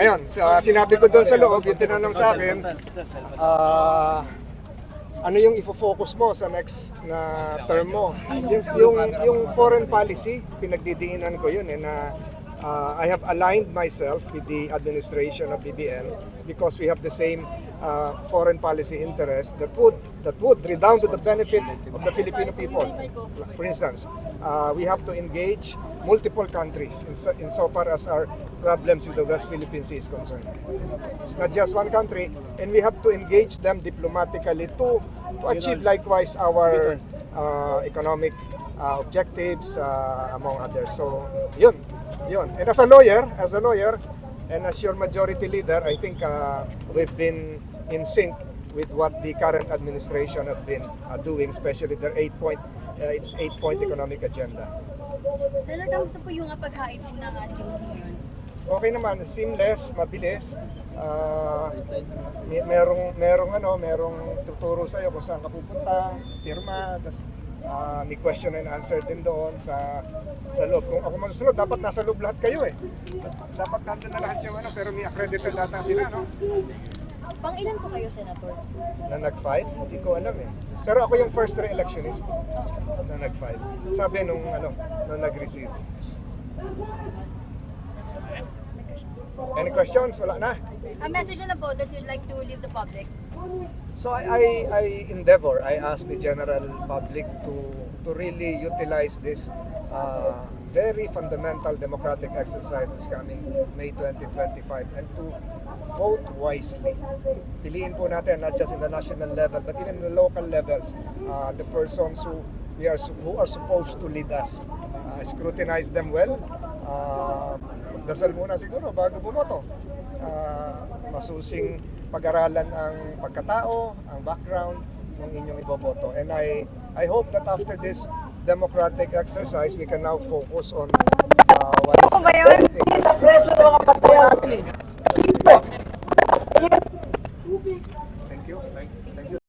Ngayon, sa, sinabi ko doon sa loob, yung tinanong sa akin, ah, ano yung ifo-focus mo sa next na term mo? Yung, yung, yung foreign policy, pinagdidiinan ko yun eh, na uh, I have aligned myself with the administration of BBM because we have the same uh, foreign policy interests that would that would redound to the benefit of the Filipino people. For instance, uh, we have to engage multiple countries in so, insofar as our problems with the West Philippine Sea is concerned. It's not just one country, and we have to engage them diplomatically to, to achieve likewise our uh, economic uh, objectives, uh, among others. So, yun, yun. And as a lawyer, as a lawyer, and as your majority leader, I think uh, we've been in sync with what the current administration has been uh, doing, especially their eight-point, uh, its eight-point economic agenda. Senator, kamusta po yung paghain po ng COC ngayon? Okay naman, seamless, mabilis. Ah, may merong merong ano, merong tuturo sa iyo kung saan ka pupunta, pirma, tas ah, may question and answer din doon sa sa loob. Kung ako masusunod, dapat nasa loob lahat kayo eh. Dapat nandun na lahat yung ano, pero may accredited data sila, no? Pang ilan po kayo, Senator? Na nag-file, hindi ko alam eh. Pero ako yung first re-electionist na nag-file. Sabi nung ano, nung nag-receive. Any questions? Wala na. A message na po that you'd like to leave the public. So I, I, I endeavor, I ask the general public to, to really utilize this uh, very fundamental democratic exercise this coming May 2025 and to vote wisely. Piliin po natin not just in the national level but even in the local levels uh, the persons who we are who are supposed to lead us. Uh, scrutinize them well. Uh, magdasal muna siguro bago bumoto. Uh, masusing pag-aralan ang pagkatao, ang background ng inyong iboboto. And I I hope that after this democratic exercise, we can now focus on uh, what is yun? Thank you. Thank you.